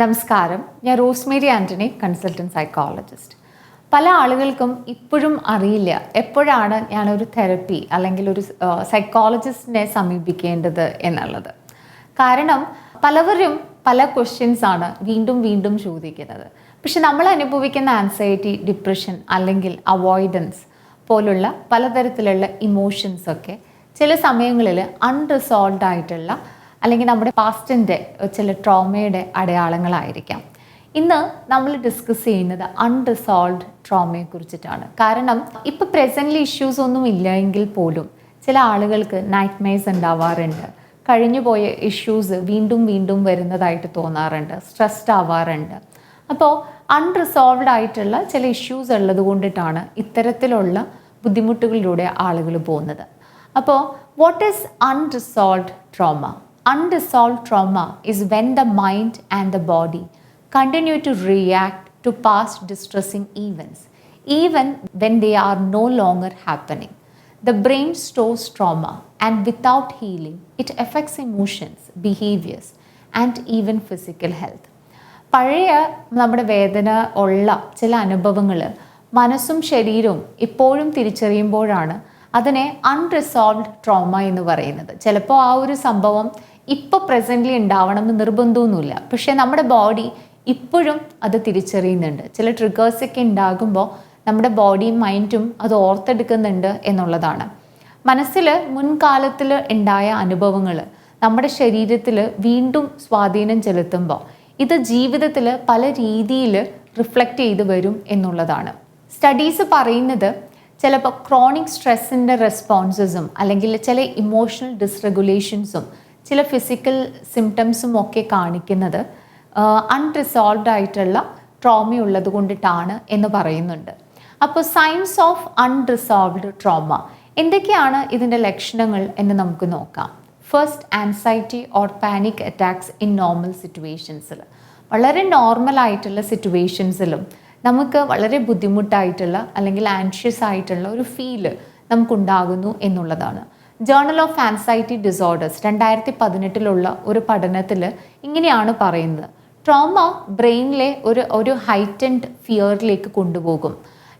നമസ്കാരം. ഞാൻ Rosemary Antony consultant psychologist. പല ആളുകൾക്കും ഇപ്പോഴും അറിയില്ല എപ്പോഴാണ് ഞാനൊരു തെറപ്പി അല്ലെങ്കിൽ ഒരു സൈക്കോളജിസ്റ്റിനെ സമീപിക്കേണ്ടത് എന്നുള്ളത്. കാരണം പലവരും പല ക്വസ്റ്റ്യൻസ് ആണ് വീണ്ടും വീണ്ടും ചോദിക്കുന്നത്. പക്ഷെ നമ്മൾ അനുഭവിക്കുന്ന ആൻസൈറ്റി ഡിപ്രഷൻ അല്ലെങ്കിൽ അവോയ്ഡൻസ് പോലുള്ള പലതരത്തിലുള്ള ഇമോഷൻസ് ഒക്കെ ചില സമയങ്ങളിൽ അൺറിസോൾവ് ആയിട്ടുള്ള അല്ലെങ്കിൽ നമ്മുടെ പാസ്റ്റിന്റെ ചില ട്രോമയുടെ അടയാളങ്ങളായിരിക്കാം. ഇന്ന് നമ്മൾ ഡിസ്കസ് ചെയ്യുന്നത് അൺറിസോൾവ്ഡ് ട്രോമയെ കുറിച്ചിട്ടാണ്. കാരണം ഇപ്പോൾ പ്രസന്റ്ലി ഇഷ്യൂസ് ഒന്നും ഇല്ലെങ്കിൽ പോലും ചില ആളുകൾക്ക് നൈറ്റ് മെയ്സ് ഉണ്ടാവാറുണ്ട് കഴിഞ്ഞുപോയ ഇഷ്യൂസ് വീണ്ടും വീണ്ടും വരുന്നതായിട്ട് തോന്നാറുണ്ട്. സ്ട്രെസ്ഡ് ആവാറുണ്ട്. അപ്പോൾ അൺറിസോൾവ്ഡ് ആയിട്ടുള്ള ചില ഇഷ്യൂസ് ഉള്ളത് കൊണ്ടിട്ടാണ് ഇത്തരത്തിലുള്ള ബുദ്ധിമുട്ടുകളിലൂടെ ആളുകൾ പോകുന്നത്. അപ്പോൾ what is unresolved trauma unresolved trauma is when the mind and the body continue to react to past distressing events even when they are no longer happening The brain stores trauma, and without healing, it affects emotions, behaviors, and even physical health. പഴയ നമ്മുടെ വേദന ഉള്ള ചില അനുഭവങ്ങൾ മനസ്സും ശരീരവും ഇപ്പോഴും തിരിച്ചറിയുമ്പോഴാണ് അതിനെ അൺറിസോൾവ്ഡ് ട്രോമ എന്ന് പറയുന്നത് ചിലപ്പോൾ ആ ഒരു സംഭവം ഇപ്പോൾ പ്രസന്റ്ലി ഉണ്ടാവണം എന്ന് നിർബന്ധമൊന്നുമില്ല. പക്ഷേ നമ്മുടെ ബോഡി ഇപ്പോഴും അത് തിരിച്ചറിയുന്നുണ്ട്. ചില ട്രിഗേഴ്സൊക്കെ ഉണ്ടാകുമ്പോൾ നമ്മുടെ ബോഡിയും മൈൻഡും അത് ഓർത്തെടുക്കുന്നുണ്ട് എന്നുള്ളതാണ്. മനസ്സിൽ മുൻകാലത്തിൽ ഉണ്ടായ അനുഭവങ്ങൾ നമ്മുടെ ശരീരത്തിൽ വീണ്ടും സ്വാധീനം ചെലുത്തുമ്പോൾ ഇത് ജീവിതത്തിൽ പല രീതിയിൽ റിഫ്ലക്റ്റ് ചെയ്ത് വരും എന്നുള്ളതാണ്. സ്റ്റഡീസ് പറയുന്നത് ചിലപ്പോൾ ക്രോണിക് സ്ട്രെസ്സിന്റെ റെസ്പോൺസസും അല്ലെങ്കിൽ ചില ഇമോഷണൽ ഡിസ്റെഗുലേഷൻസും ചില ഫിസിക്കൽ സിംറ്റംസും ഒക്കെ കാണിക്കുന്നത് അൺറിസോൾവ്ഡ് ആയിട്ടുള്ള ട്രോമ ഉള്ളത് കൊണ്ടിട്ടാണ് എന്ന് പറയുന്നുണ്ട്. അപ്പോൾ സയൻസ് ഓഫ് അൺറിസോൾവ്ഡ് ട്രോമ എന്തൊക്കെയാണ് ഇതിന്റെ ലക്ഷണങ്ങൾ എന്ന് നമുക്ക് നോക്കാം. First anxiety or panic attacks in normal സിറ്റുവേഷൻസിൽ വളരെ നോർമൽ ആയിട്ടുള്ള സിറ്റുവേഷൻസിലും നമുക്ക് വളരെ ബുദ്ധിമുട്ടായിട്ടുള്ള അല്ലെങ്കിൽ ആൻഷ്യസ് ആയിട്ടുള്ള ഒരു ഫീൽ നമുക്കുണ്ടാകുന്നു എന്നുള്ളതാണ്. ജേർണൽ ഓഫ് ആൻസൈറ്റി ഡിസോർഡേഴ്സ് രണ്ടായിരത്തി പതിനെട്ടിലുള്ള ഒരു പഠനത്തിൽ ഇങ്ങനെയാണ് പറയുന്നത്. ട്രോമ ബ്രെയിനിലെ ഒരു ഒരു ഹൈറ്റൻഡ് ഫിയറിലേക്ക് കൊണ്ടുപോകും.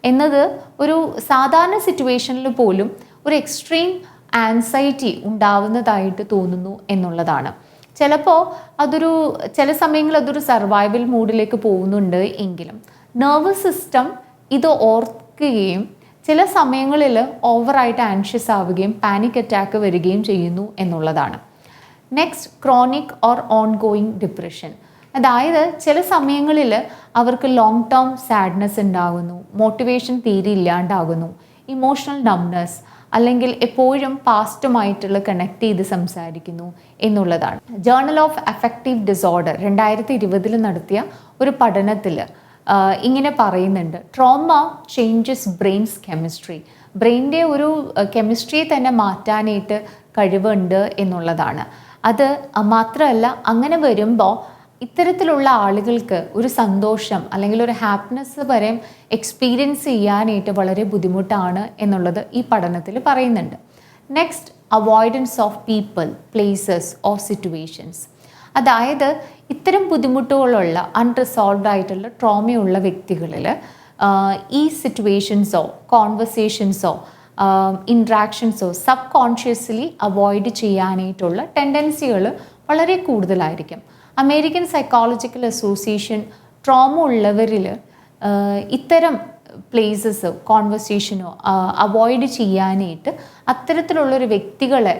എന്നത് ഒരു സാധാരണ സിറ്റുവേഷനിൽ പോലും ഒരു എക്സ്ട്രീം ആൻസൈറ്റി ഉണ്ടാവുന്നതായിട്ട് തോന്നുന്നു എന്നുള്ളതാണ്. ചിലപ്പോൾ അതൊരു ചില സമയങ്ങളിൽ അതൊരു സർവൈവൽ മൂഡിലേക്ക് പോകുന്നുണ്ട് എങ്കിലും നെർവസ് സിസ്റ്റം ഇത് ഓർക്കുകയും ചില സമയങ്ങളിൽ ഓവറായിട്ട് ആൻഷ്യസ് ആവുകയും പാനിക് അറ്റാക്ക് വരികയും ചെയ്യുന്നു എന്നുള്ളതാണ്. Next chronic or ongoing depression അതായത് ചില സമയങ്ങളിൽ അവർക്ക് ലോങ് ടേം സാഡ്നെസ് ഉണ്ടാകുന്നു മോട്ടിവേഷൻ തീരെ ഇല്ലാണ്ടാകുന്നു ഇമോഷണൽ ഡംനെസ് അല്ലെങ്കിൽ എപ്പോഴും പാസ്റ്റുമായിട്ടുള്ള കണക്ട് ചെയ്ത് സംസാരിക്കുന്നു എന്നുള്ളതാണ്. ജേർണൽ ഓഫ് അഫക്റ്റീവ് ഡിസോർഡർ രണ്ടായിരത്തി ഇരുപതിൽ നടത്തിയ ഒരു പഠനത്തിൽ ഇങ്ങനെ പറയുന്നുണ്ട്. ട്രോമ ചേഞ്ചസ് ബ്രെയിൻസ് കെമിസ്ട്രി ബ്രെയിന്റെ ഒരു കെമിസ്ട്രിയെ തന്നെ മാറ്റാനായിട്ട് കഴിവുണ്ട് എന്നുള്ളതാണ്. അത് മാത്രമല്ല അങ്ങനെ വരുമ്പോൾ ഇത്തരത്തിലുള്ള ആളുകൾക്ക് ഒരു സന്തോഷം അല്ലെങ്കിൽ ഒരു ഹാപ്പിനെസ് വരെ എക്സ്പീരിയൻസ് ചെയ്യാനായിട്ട് വളരെ ബുദ്ധിമുട്ടാണ് എന്നുള്ളത് ഈ പഠനത്തിൽ പറയുന്നുണ്ട്. Next avoidance of people places or situations അതായത് ഇത്തരം ബുദ്ധിമുട്ടുകളുള്ള അൺറിസോൾവ്ഡ് ആയിട്ടുള്ള ട്രോമയുള്ള വ്യക്തികളിൽ ഈ സിറ്റുവേഷൻസോ കോൺവെർസേഷൻസോ ഇൻട്രാക്ഷൻസോ സബ് കോൺഷ്യസ്ലി അവോയ്ഡ് ചെയ്യാനായിട്ടുള്ള ടെൻഡൻസികൾ വളരെ കൂടുതലായിരിക്കും. അമേരിക്കൻ സൈക്കോളജിക്കൽ അസോസിയേഷൻ ട്രോമ ഉള്ളവരിൽ ഇത്തരം പ്ലേസസ് കോൺവെർസേഷനോ അവോയ്ഡ് ചെയ്യാനായിട്ട് അത്തരത്തിലുള്ളൊരു വ്യക്തികളെ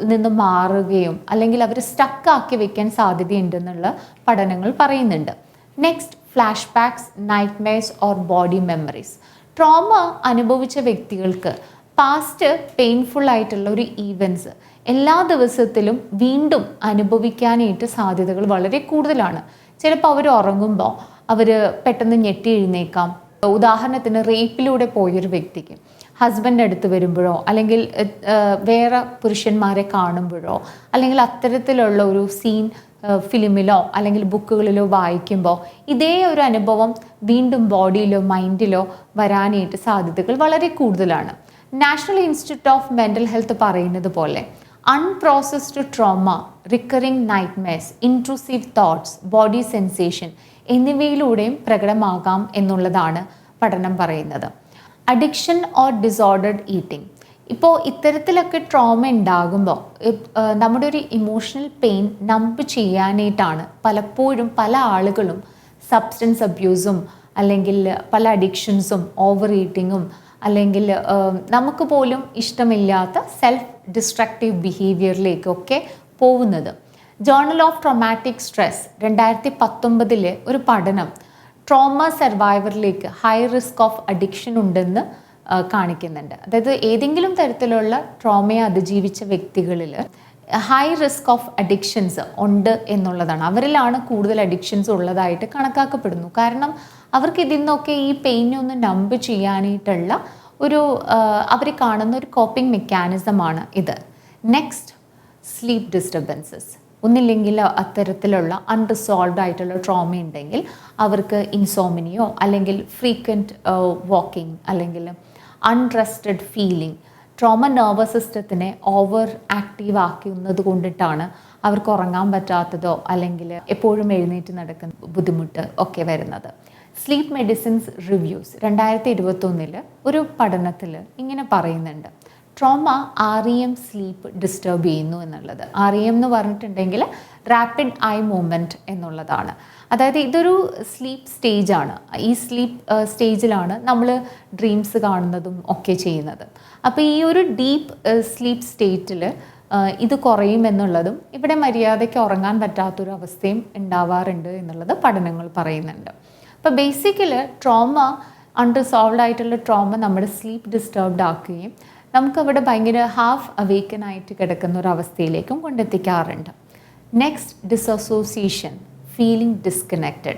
നിന്ന് മാറുകയും അല്ലെങ്കിൽ അവർ സ്റ്റക്കാക്കി വെക്കാൻ സാധ്യതയുണ്ടെന്നുള്ള പഠനങ്ങൾ പറയുന്നുണ്ട്. Next flashbacks nightmares or body memories trauma അനുഭവിച്ച വ്യക്തികൾക്ക് പാസ്റ്റ് പെയിൻഫുൾ ആയിട്ടുള്ള ഒരു ഈവൻസ് എല്ലാ ദിവസത്തിലും വീണ്ടും അനുഭവിക്കാനായിട്ട് സാധ്യതകൾ വളരെ കൂടുതലാണ്. ചിലപ്പോൾ അവർ ഉറങ്ങുമ്പോൾ അവർ പെട്ടെന്ന് ഞെട്ടി എഴുന്നേക്കാം. ഉദാഹരണത്തിന് റേപ്പിലൂടെ പോയൊരു വ്യക്തിക്ക്. ഹസ്ബൻഡ് അടുത്ത് വരുമ്പോഴോ അല്ലെങ്കിൽ വേറെ പുരുഷന്മാരെ കാണുമ്പോഴോ അല്ലെങ്കിൽ അത്തരത്തിലുള്ള ഒരു സീൻ ഫിലിമിലോ അല്ലെങ്കിൽ ബുക്കുകളിലോ വായിക്കുമ്പോൾ ഇതേ ഒരു അനുഭവം വീണ്ടും ബോഡിയിലോ മൈൻഡിലോ വരാനായിട്ട് സാധ്യതകൾ വളരെ കൂടുതലാണ്. National institute of mental health പറയുന്നത് പോലെ unprocessed trauma recurring nightmares intrusive thoughts body sensation എന്നിവയിലൂടെയും പ്രകടമാകാം എന്നുള്ളതാണ് പഠനം പറയുന്നത്. അഡിക്ഷൻ ഓർ ഡിസോർഡർഡ് ഈറ്റിംഗ് ഇപ്പോൾ ഇത്തരത്തിലൊക്കെ ട്രോമ ഉണ്ടാകുമ്പോൾ നമ്മുടെ ഒരു ഇമോഷണൽ പെയിൻ നമ്പ് ചെയ്യാനായിട്ടാണ് പലപ്പോഴും പല ആളുകളും സബ്സ്റ്റൻസ് അബ്യൂസും അല്ലെങ്കിൽ പല അഡിക്ഷൻസും ഓവർ ഈറ്റിങ്ങും അല്ലെങ്കിൽ നമുക്ക് പോലും ഇഷ്ടമില്ലാത്ത സെൽഫ് ഡിസ്ട്രക്റ്റീവ് ബിഹേവിയറിലേക്കൊക്കെ പോകുന്നത്. ജേർണൽ ഓഫ് ട്രൊമാറ്റിക് സ്ട്രെസ് രണ്ടായിരത്തി പത്തൊമ്പതിലെ ഒരു പഠനം ട്രോമ സർവൈവറിലേക്ക് ഹൈ റിസ്ക് ഓഫ് അഡിക്ഷൻ ഉണ്ടെന്ന് കാണിക്കുന്നുണ്ട്. അതായത് ഏതെങ്കിലും തരത്തിലുള്ള ട്രോമയെ അതിജീവിച്ച വ്യക്തികളിൽ ഹൈ റിസ്ക് ഓഫ് അഡിക്ഷൻസ് ഉണ്ട് എന്നുള്ളതാണ്. അവരിലാണ് കൂടുതൽ അഡിക്ഷൻസ് ഉള്ളതായിട്ട് കണക്കാക്കപ്പെടുന്നു. കാരണം അവർക്ക് ഇതിൽ നിന്നൊക്കെ ഈ പെയിനെ ഒന്ന് നമ്പ് ചെയ്യാനായിട്ടുള്ള ഒരു അവർ കാണുന്ന ഒരു കോപ്പിംഗ് മെക്കാനിസമാണ് ഇത്. നെക്സ്റ്റ് സ്ലീപ്പ് ഡിസ്റ്റർബൻസസ് ഒന്നില്ലെങ്കിൽ അത്തരത്തിലുള്ള അൺറിസോൾവ്ഡ് ആയിട്ടുള്ള ട്രോമ ഉണ്ടെങ്കിൽ അവർക്ക് ഇൻസോമിനിയോ അല്ലെങ്കിൽ ഫ്രീക്വന്റ് വാക്കിംഗ് അല്ലെങ്കിൽ അൺറെസ്റ്റഡ് ഫീലിംഗ് ട്രോമ നെർവസ് സിസ്റ്റത്തിനെ ഓവർ ആക്റ്റീവ് ആക്കുന്നത് കൊണ്ടിട്ടാണ് അവർക്ക് ഉറങ്ങാൻ പറ്റാത്തതോ അല്ലെങ്കിൽ എപ്പോഴും എഴുന്നേറ്റ് നടക്കുന്ന ബുദ്ധിമുട്ട് ഒക്കെ വരുന്നത്. സ്ലീപ്പ് മെഡിസിൻസ് റിവ്യൂസ് രണ്ടായിരത്തി ഇരുപത്തൊന്നിൽ ഒരു പഠനത്തിൽ ഇങ്ങനെ പറയുന്നുണ്ട്. Trauma R E M sleep disturb ചെയ്യുന്നു എന്നുള്ളത്. ആർ ഇ എം എന്ന് പറഞ്ഞിട്ടുണ്ടെങ്കിൽ റാപ്പിഡ് ഐ മൂവ്മെന്റ് എന്നുള്ളതാണ്. അതായത് ഇതൊരു സ്ലീപ്പ് സ്റ്റേജാണ് ഈ സ്ലീപ്പ് സ്റ്റേജിലാണ് നമ്മൾ ഡ്രീംസ് കാണുന്നതും ഒക്കെ ചെയ്യുന്നത്. അപ്പോൾ ഈ ഒരു ഡീപ്പ് സ്ലീപ്പ് സ്റ്റേറ്റിൽ ഇത് കുറയുമെന്നുള്ളതും ഇവിടെ മര്യാദയ്ക്ക് ഉറങ്ങാൻ പറ്റാത്തൊരു അവസ്ഥയും ഉണ്ടാവാറുണ്ട് എന്നുള്ളത് പഠനങ്ങൾ പറയുന്നുണ്ട്. അപ്പോൾ ബേസിക്കലി ട്രോമ അൺറിസോൾവ് ആയിട്ടുള്ള ട്രോമ നമ്മുടെ സ്ലീപ്പ് ഡിസ്റ്റർബ്ഡ് ആക്കുകയും നമുക്കവിടെ ഭയങ്കര ഹാഫ് അവേക്കൻ ആയിട്ട് കിടക്കുന്ന ഒരു അവസ്ഥയിലേക്കും കൊണ്ടെത്തിക്കാറുണ്ട്. നെക്സ്റ്റ് ഡിസോസിയേഷൻ ഫീലിംഗ് ഡിസ്കണക്റ്റഡ്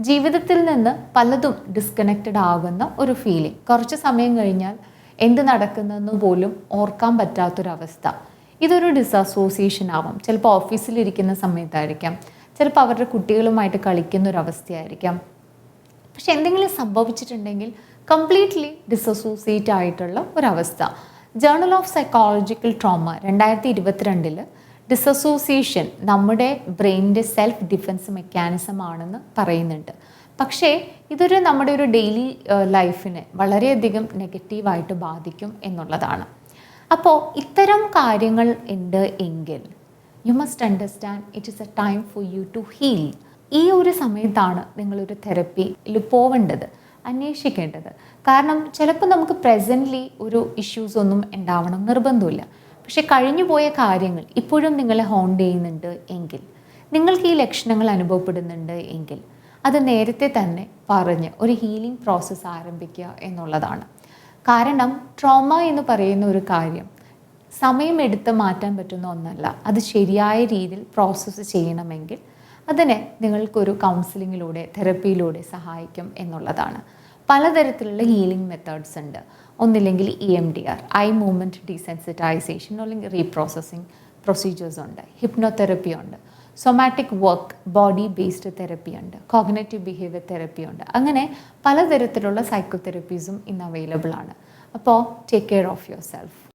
ജീവിതത്തിൽ നിന്ന് പലതും ഡിസ്കണക്റ്റഡ് ആകുന്ന ഒരു ഫീലിംഗ് കുറച്ച് സമയം കഴിഞ്ഞാൽ എന്ത് നടക്കുന്നതെന്ന് പോലും ഓർക്കാൻ പറ്റാത്തൊരവസ്ഥ ഇതൊരു ഡിസോസിയേഷൻ ആവാം. ചിലപ്പോൾ ഓഫീസിലിരിക്കുന്ന സമയത്തായിരിക്കാം. ചിലപ്പോൾ അവരുടെ കുട്ടികളുമായിട്ട് കളിക്കുന്ന ഒരു അവസ്ഥയായിരിക്കാം. പക്ഷെ എന്തെങ്കിലും സംഭവിച്ചിട്ടുണ്ടെങ്കിൽ കംപ്ലീറ്റ്ലി ഡിസോസിയേറ്റ് ആയിട്ടുള്ള ഒരവസ്ഥ. ജേണൽ ഓഫ് സൈക്കോളജിക്കൽ ട്രോമ രണ്ടായിരത്തി ഇരുപത്തിരണ്ടിൽ ഡിസോസിയേഷൻ നമ്മുടെ ബ്രെയിനിന്റെ സെൽഫ് ഡിഫെൻസ് മെക്കാനിസം ആണെന്ന് പറയുന്നുണ്ട്. പക്ഷേ ഇതൊരു നമ്മുടെ ഒരു ഡെയിലി ലൈഫിനെ വളരെയധികം നെഗറ്റീവായിട്ട് ബാധിക്കും എന്നുള്ളതാണ്. അപ്പോൾ ഇത്തരം കാര്യങ്ങൾ ഉണ്ട് എങ്കിൽ you must understand it is a time for you to heal ഈ ഒരു സമയത്താണ് നിങ്ങളൊരു തെറപ്പിയിൽ പോവേണ്ടത്. അന്വേഷിക്കേണ്ടത്. കാരണം ചിലപ്പോൾ നമുക്ക് പ്രസന്റ്ലി ഒരു ഇഷ്യൂസ് ഒന്നും ഉണ്ടാവണം നിർബന്ധമില്ല. പക്ഷെ കഴിഞ്ഞു പോയ കാര്യങ്ങൾ ഇപ്പോഴും നിങ്ങളെ ഹോണ്ട് ചെയ്യുന്നുണ്ട് എങ്കിൽ നിങ്ങൾക്ക് ഈ ലക്ഷണങ്ങൾ അനുഭവപ്പെടുന്നുണ്ട് എങ്കിൽ അത് നേരത്തെ തന്നെ പറഞ്ഞ് ഒരു ഹീലിംഗ് പ്രോസസ്സ് ആരംഭിക്കുക എന്നുള്ളതാണ്. കാരണം ട്രോമ എന്ന് പറയുന്ന ഒരു കാര്യം സമയമെടുത്ത് മാറ്റാൻ പറ്റുന്ന ഒന്നല്ല. അത് ശരിയായ രീതിയിൽ പ്രോസസ്സ് ചെയ്യണമെങ്കിൽ അതിനെ നിങ്ങൾക്കൊരു കൗൺസിലിങ്ങിലൂടെ തെറപ്പിയിലൂടെ സഹായിക്കും എന്നുള്ളതാണ്. പലതരത്തിലുള്ള ഹീലിംഗ് മെത്തേഡ്സ് ഉണ്ട്. ഒന്നില്ലെങ്കിൽ E M D R I movement desensitization അല്ലെങ്കിൽ റീപ്രോസസ്സിങ് പ്രൊസീജിയേഴ്സ് ഉണ്ട്. ഹിപ്നോതെറപ്പി ഉണ്ട്. Somatic work body based therapy ഉണ്ട്. കോഗ്നേറ്റീവ് ബിഹേവിയർ തെറപ്പി ഉണ്ട്. അങ്ങനെ പലതരത്തിലുള്ള സൈക്കോതെറപ്പീസും ഇന്ന് അവൈലബിൾ ആണ്. അപ്പോൾ take care of your self